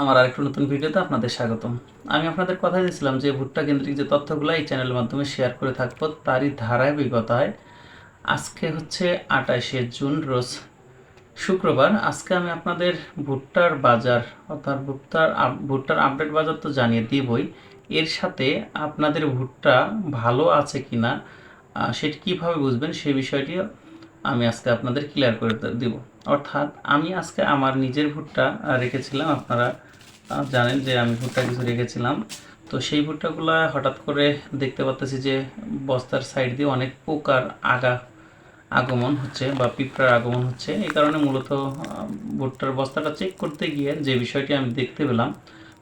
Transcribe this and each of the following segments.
আমার আরেকটু নতুন ভিডিওতে আপনাদের স্বাগতম। আমি আপনাদের কথা দিয়েছিলাম যে ভুট্টা কেন্দ্রিক যে তথ্যগুলো এই চ্যানেলের মাধ্যমে শেয়ার করে থাকব তারই ধারাবাহিকতায় আজকে হচ্ছে আঠাশে জুন রোজ শুক্রবার। আজকে আমি আপনাদের ভুট্টার বাজার অর্থাৎ ভুট্টার ভুট্টার আপডেট বাজার তো জানিয়ে দিবই। এর সাথে আপনাদের ভুট্টা ভালো আছে কিনা আহ, সেটি কীভাবে বুঝবেন সে বিষয়টিও আমি আজকে আপনাদের ক্লিয়ার করে দিব। অর্থাৎ আমি আজকে আমার নিজের ভুট্টা রেখেছিলাম। আপনারা জানেন যে আমি ভুট্টা কিছু রেখেছিলাম। তো সেই ভুট্টাগুলো হঠাৎ করে দেখতে পাচ্তেছি যে বস্তার সাইড দিয়ে অনেক পোকার আগা, আগমন হচ্ছে বা পিঁপড়ার আগমন হচ্ছে। এই কারণে মূলত ভুট্টার বস্তাটা চেক করতে গিয়ে যে বিষয়টি আমি দেখতে পেলাম,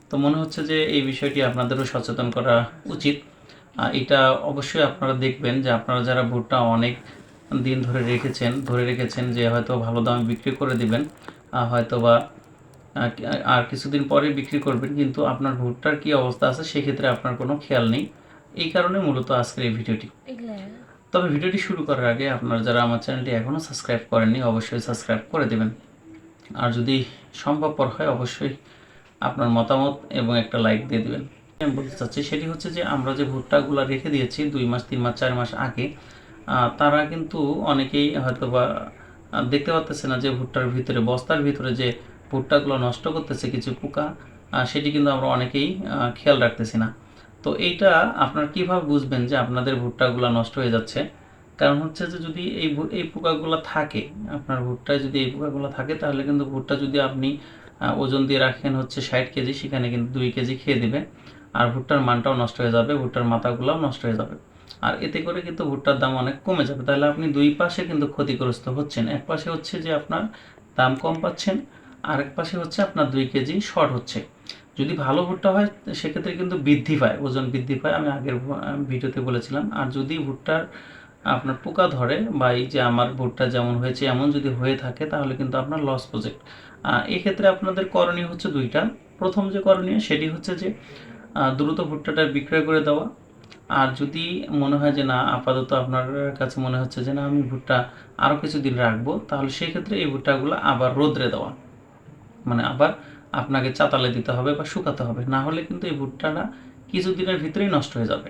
তো মনে হচ্ছে যে এই বিষয়টি আপনাদেরও সচেতন করা উচিত। এটা অবশ্যই আপনারা দেখবেন যে আপনারা যারা ভুট্টা অনেক দিন ধরে রেখেছেন ধরে রেখেছেন যে হয়তো ভালো দামে বিক্রি করে দিবেন হয়তো বা আর কিছুদিন পরে বিক্রি করবেন কিন্তু আপনার ভুট্টার কি অবস্থা আছে সেক্ষেত্রে আপনার কোনো খেয়াল নেই। এই কারণে মূলত আজকের এই ভিডিওটি। তবে ভিডিওটি শুরু করার আগে আপনারা যারা আমার চ্যানেলটি এখনও সাবস্ক্রাইব করেননি অবশ্যই সাবস্ক্রাইব করে দেবেন। আর যদি সম্ভবপর হয় অবশ্যই আপনার মতামত এবং একটা লাইক দিয়ে দেবেন। আমি বলতে চাচ্ছি সেটি হচ্ছে যে আমরা যে ভুট্টাগুলো রেখে দিয়েছি দুই মাস তিন মাস চার মাস আগে তারা কিন্তু অনেকেই হয়তো বা দেখতে পাচ্তেছে না যে ভুট্টার ভিতরে, বস্তার ভিতরে যে ভুট্টাগুলো নষ্ট করতেছে কিছু পোকা সেটি কিন্তু আমরা অনেকেই খেয়াল রাখতেছি না। তো এইটা আপনার কীভাবে বুঝবেন যে আপনাদের ভুট্টাগুলো নষ্ট হয়ে যাচ্ছে? কারণ হচ্ছে যে যদি এই এই পোকাগুলো থাকে, আপনার ভুট্টায় যদি এই পোকাগুলো থাকে, তাহলে কিন্তু ভুট্টা যদি আপনি ওজন দিয়ে রাখেন হচ্ছে ষাট কেজি, সেখানে কিন্তু দুই কেজি খেয়ে দিবে। আর ভুট্টার মানটাও নষ্ট হয়ে যাবে, ভুট্টার মাথাগুলোও নষ্ট হয়ে যাবে। আর এতে করে কিন্তু ভুট্টার দাম অনেক কমে যাবে। তাহলে আপনি দুই পাশে কিন্তু ক্ষতিগ্রস্ত হচ্ছেন। এক পাশে হচ্ছে যে আপনার দাম কম পাচ্ছেন, আরেক পাশে হচ্ছে আপনার দুই কেজি শর্ট হচ্ছে। যদি ভালো ভুট্টা হয়, সেক্ষেত্রে কিন্তু বৃদ্ধি পায়, ওজন বৃদ্ধি পায়। আমি আগের ভিডিওতে বলেছিলাম। আর যদি ভুট্টার আপনার পোকা ধরে বা এই যে আমার ভুট্টা যেমন হয়েছে, এমন যদি হয়ে থাকে, তাহলে কিন্তু আপনার লস প্রজেক্ট এক্ষেত্রে আপনাদের করণীয় হচ্ছে দুইটা। প্রথম যে করণীয়, সেটি হচ্ছে যে দ্রুত ভুট্টাটা বিক্রয় করে দেওয়া। আর যদি মনে হয় যে না, আপাতত আপনার কাছে মনে হচ্ছে যে না, আমি ভুট্টা আরও কিছুদিন রাখব, তাহলে সেই ক্ষেত্রে এই ভুট্টাগুলো আবার রোদ্রে দেওয়া। মানে আবার আপনাকে চাতালে দিতে হবে বা শুকাতে হবে। না হলে কিন্তু এই ভুট্টাটা কিছুদিনের ভিতরেই নষ্ট হয়ে যাবে।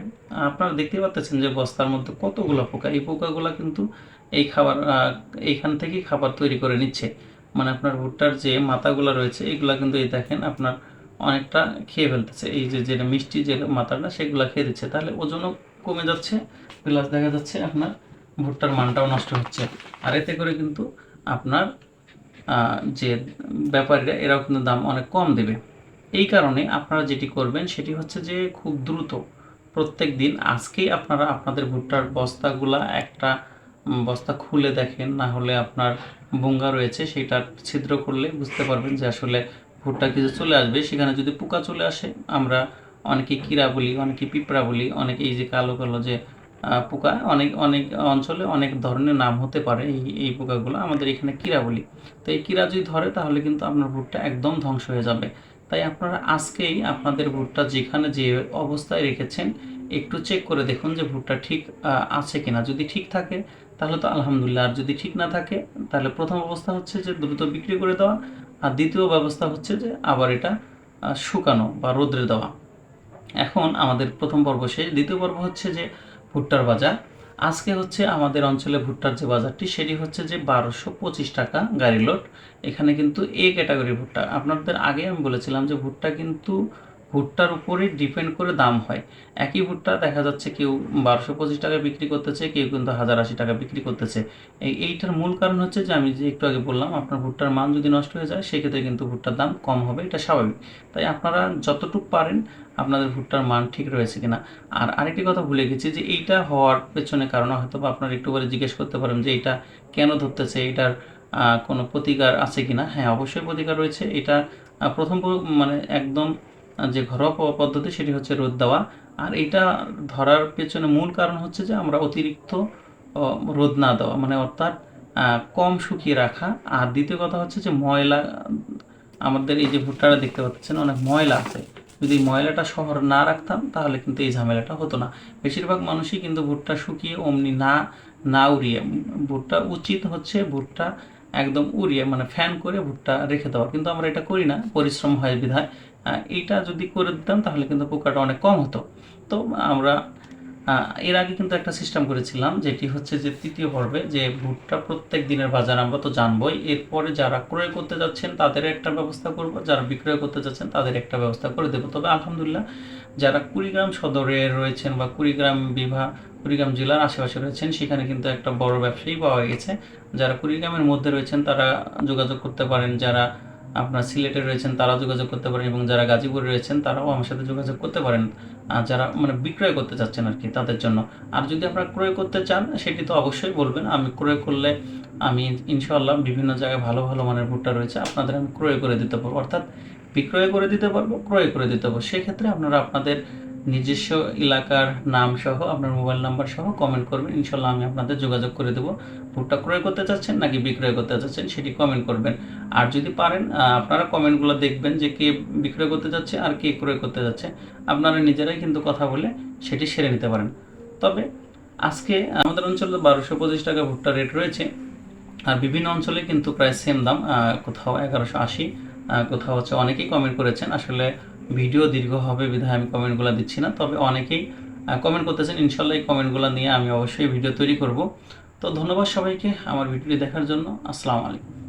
আপনারা দেখতে পাচ্ছেন যে বস্তার মধ্যে কতগুলো পোকা। এই পোকাগুলো কিন্তু এই খাবার এইখান থেকেই খাবার তৈরি করে নিচ্ছে। মানে আপনার ভুট্টার যে মাথাগুলো রয়েছে, এগুলা কিন্তু এই দেখেন আপনার অনেকটা খেয়ে ফেলতেছে। এই যে, যেটা মিষ্টি যে মাথাটা, সেগুলো খেয়ে দিচ্ছে। তাহলে ওজনও কমে যাচ্ছে। প্লাস দেখা যাচ্ছে আপনার ভুট্টার মানটাও নষ্ট হচ্ছে। আর এতে করে কিন্তু আপনার যে ব্যাপারীরা, এরাও কিন্তু দাম অনেক কম দেবে। এই কারণে আপনারা যেটি করবেন, সেটি হচ্ছে যে খুব দ্রুত প্রত্যেক দিন আজকেই আপনারা আপনাদের ভুট্টার বস্তাগুলা একটা বস্তা খুলে দেখেন। না হলে আপনার বুঙ্গা রয়েছে, সেটা ছিদ্র করলে বুঝতে পারবেন যে আসলে ভুট্টা কিছু চলে আসবে? সেখানে যদি পোকা চলে আসে, আমরা অনেকে কিরা বলি, অনেকে পিঁপড়া বলি, অনেকে এই যে কালো কালো যে পোকা, অনেক অনেক অঞ্চলে অনেক ধরনের নাম হতে পারে এই এই পোকাগুলো। আমাদের এখানে কিরা বলি। তো এই কিরা যদি ধরে, তাহলে কিন্তু আপনার ভুট্টা একদম ধ্বংস হয়ে যাবে। তাই আপনারা আজকেই আপনাদের ভুট্টা যেখানে যে অবস্থায় রেখেছেন, একটু চেক করে দেখুন যে ভুট্টা ঠিক আছে কিনা। যদি ঠিক থাকে, তাহলে তো আলহামদুলিল্লাহ। আর যদি ঠিক না থাকে, তাহলে প্রথম অবস্থা হচ্ছে যে দ্রুত বিক্রি করে দেওয়া। আর দ্বিতীয় ব্যবস্থা হচ্ছে যে আবার এটা শুকানো বা রোদ্রে দেওয়া। এখন আমাদের প্রথম পর্ব শেষ। দ্বিতীয় পর্ব হচ্ছে যে ভুট্টার বাজার। আজকে হচ্ছে আমাদের অঞ্চলে ভুট্টার যে বাজারটি, সেটি হচ্ছে যে বারোশো পঁচিশ টাকা গাড়ি লোড এখানে কিন্তু এ ক্যাটাগরি ভুট্টা। আপনাদের আগে আমি বলেছিলাম যে ভুট্টা কিন্তু ভুট্টার উপরে ডিপেন্ড করে দাম হয়। একই ভুট্টা দেখা যাচ্ছে কেউ বারোশো পঁচিশ টাকা বিক্রি করতেছে, কেউ কিন্তু হাজার আশি টাকা বিক্রি করতেছে। এই এইটার মূল কারণ হচ্ছে যে, আমি যে একটু আগে বললাম, আপনার ভুট্টার মান যদি নষ্ট হয়ে যায়, সেক্ষেত্রে কিন্তু ভুট্টার দাম কম হবে, এটা স্বাভাবিক। তাই আপনারা যতটুকু পারেন, আপনাদের ভুট্টার মান ঠিক রয়েছে কিনা। আর আরেকটি কথা ভুলে গেছি যে, এইটা হওয়ার পেছনে কারণ হয়তো বা আপনারা একটু করে জিজ্ঞেস করতে পারেন যে এটা কেন ধরতেছে এটার কোনো প্রতিকার আছে কিনা? হ্যাঁ অবশ্যই প্রতিকার রয়েছে। এটা প্রথম মানে একদম যে ঘরোয়া পদ্ধতি সেটি হচ্ছে রোদ দেওয়া। আর এটা ধরার পেছনে মূল কারণ হচ্ছে যে আমরা অতিরিক্ত রোদ না দেওয়া। মানে অর্থাৎ কম শুকিয়ে রাখা। আর দ্বিতীয় কথা হচ্ছে যে ময়লা, আমাদের এই যে ভুট্টাটা দেখতে পাচ্ছেন, অনেক ময়লা আছে। যদি ময়লাটা শহর না রাখতাম, তাহলে কিন্তু এই ঝামেলাটা হতো না। বেশিরভাগ মানুষই কিন্তু ভুট্টা শুকিয়ে অমনি না না উড়িয়ে ভুট্টা উচিত হচ্ছে ভুট্টা একদম উড়িয়ে মানে ফ্যান করে ভুট্টা রেখে দেওয়া। কিন্তু আমরা এটা করি না, পরিশ্রম হয় বিধায়। এইটা যদি করে দিতাম তাহলে কিন্তু পোকাটা অনেক কম হতো। তো আমরা এর আগে কিন্তু একটা সিস্টেম করেছিলাম যেটি হচ্ছে যে তৃতীয় পর্বে যে ভুট্টা প্রত্যেক দিনের বাজার আমরা তো জানবই। এরপরে যারা ক্রয় করতে যাচ্ছেন তাদের একটা ব্যবস্থা করব, যারা বিক্রয় করতে যাচ্ছেন তাদের একটা ব্যবস্থা করে দেবো। তবে আলহামদুলিল্লাহ যারা কুড়িগ্রাম সদরে রয়েছেন বা কুড়িগ্রাম বিভাগ কুড়িগ্রাম জেলার আশেপাশে রয়েছেন সেখানে কিন্তু একটা বড় ব্যবসায়ী পাওয়া গেছে। যারা কুড়িগ্রামের মধ্যে রয়েছেন তারা যোগাযোগ করতে পারেন, যারা আপনার সিলেটে রয়েছেন তারা যোগাযোগ করতে পারেন এবং যারা গাজীপুরে রয়েছেন, তারাও আমার সাথে যোগাযোগ করতে পারেন। যারা মানে বিক্রয় করতে চাচ্ছেন আর কি তাদের জন্য। আর যদি আপনারা ক্রয় করতে চান, সেটি তো অবশ্যই বলবেন, আমি ক্রয় করলে আমি ইনশাআল্লাহ বিভিন্ন জায়গায় ভালো ভালো মানের ভুট্টা রয়েছে, আপনাদের আমি ক্রয় করে দিতে পারব। অর্থাৎ বিক্রয় করে দিতে পারব, ক্রয় করে দিতে পারব। সেক্ষেত্রে আপনারা আপনাদের নিজস্ব এলাকার নাম সহ আপনার মোবাইল নাম্বার সহ কমেন্ট করবেন। ইনশাল্লাহ আমি আপনাদের যোগাযোগ করে দেবো। ভুট্টা ক্রয় করতে চাচ্ছেন নাকি বিক্রয় করতে চাচ্ছেন সেটি কমেন্ট করবেন। আর যদি পারেন আপনারা কমেন্টগুলো দেখবেন যে কে বিক্রয় করতে যাচ্ছে আর কে ক্রয় করতে যাচ্ছে। আপনারা নিজেরাই কিন্তু কথা বলে সেটি সেরে নিতে পারেন। তবে আজকে আমাদের অঞ্চলে বারোশো পঁচিশ টাকা ভুট্টা রেট রয়েছে। আর বিভিন্ন অঞ্চলে কিন্তু প্রায় সেম দাম কোথাও এগারোশো আশি কোথাও হচ্ছে অনেকেই কমেন্ট করেছেন। আসলে ভিডিও দীর্ঘ হবে বিধায় আমি কমেন্টগুলো দিচ্ছি না, তবে অনেকেই কমেন্ট করতেছেন, ইনশাল্লাহ এই কমেন্টগুলো নিয়ে আমি অবশ্যই ভিডিও তৈরি করব। তো ধন্যবাদ সবাইকে আমার ভিডিওটি দেখার জন্য, আসসালামু আলাইকুম।